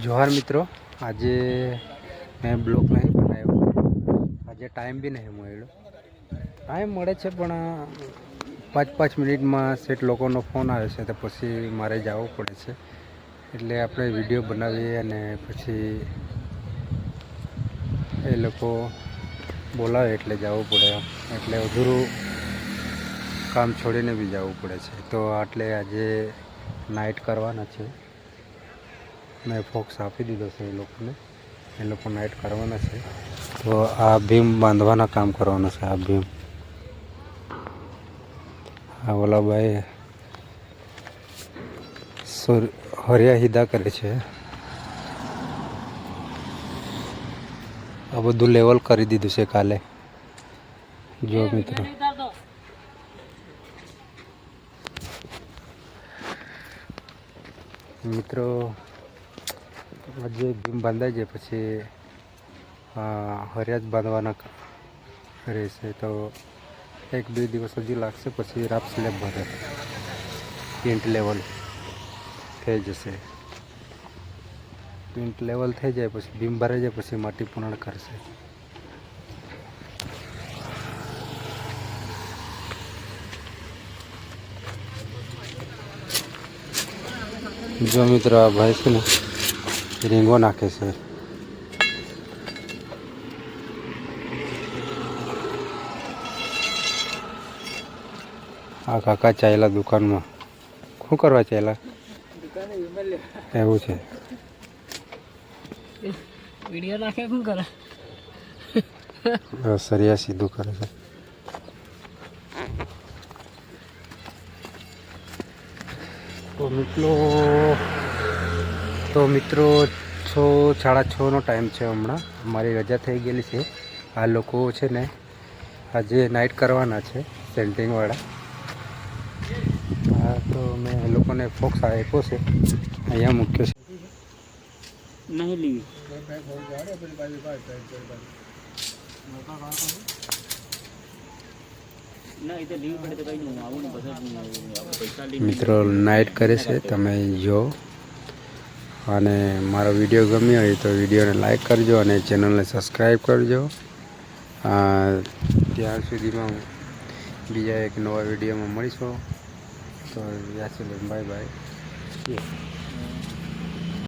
જોહાર મિત્રો, આજે મેં બ્લોગ નહીં બનાવ્યો. આજે ટાઈમ બી નહીં મળ્યો. ટાઈમ મળે છે, પણ પાંચ પાંચ મિનિટમાં સેટ લોકોનો ફોન આવે છે, તો પછી મારે જવું પડે છે. એટલે આપણે વીડિયો બનાવીએ અને પછી એ લોકો બોલાવે એટલે જવું પડે. એટલે અધૂરું કામ છોડીને બી જવું પડે છે. તો આટલે આજે નાઇટ કરવાના છે. મેં ફોક્સ આપી દીધો છે એ લોકોને. એ લોકો નાઇટ કરવાના છે. તો આ ભીમ બાંધવાના કામ કરવાના છે, આ ભીમ. આ ઓલા ભાઈ સુર હરિયા હિદા કરે છે. આ બધું લેવલ કરી દીધું છે કાલે. જો મિત્રો. મિત્રો આજે ભીમ બાંધાઈ જાય પછી હરિયાજ બાંધવાના રહેશે. તો એક, બે દિવસ હજી લાગશે, પછી રાપ સ્લેબ ભરે પિન્ટ લેવલ થઈ જશે. પિન્ટ લેવલ થઈ જાય, પછી ભીમ ભરાઈ જાય, પછી માટી પૂર્ણ કરશે. જો મિત્રો ભાઈ છે ને રીંગો નાખે છે આ કાકા ચાલ્યા દુકાનમાં. શું કરવા ચાલ્યા એવું છે. વીડિયો નાખે શું કરે? સરિયા સીધું કરે છે. તો મિત્રો તો મિત્રો છ સાડા છનો ટાઈમ છે હમણાં. અમારી રજા થઈ ગયેલી છે. આ લોકો છે ને આજે નાઇટ કરવાના છે સેન્ટિંગવાળા હા તો મેં એ લોકોને ફોક્સ આપ્યો છે. અહીંયા મૂક્યો છે. નહીં લીવી મિત્રો નાઇટ કરે છે તમે જો. અને મારો વીડિયો ગમ્યો હોય તો વિડીયોને લાઈક કરજો અને ચેનલને સબસ્ક્રાઈબ કરજો. ત્યાં સુધીમાં બીજા એક નવા વિડીયોમાં મળીશું. તો યાદ બાય બાય.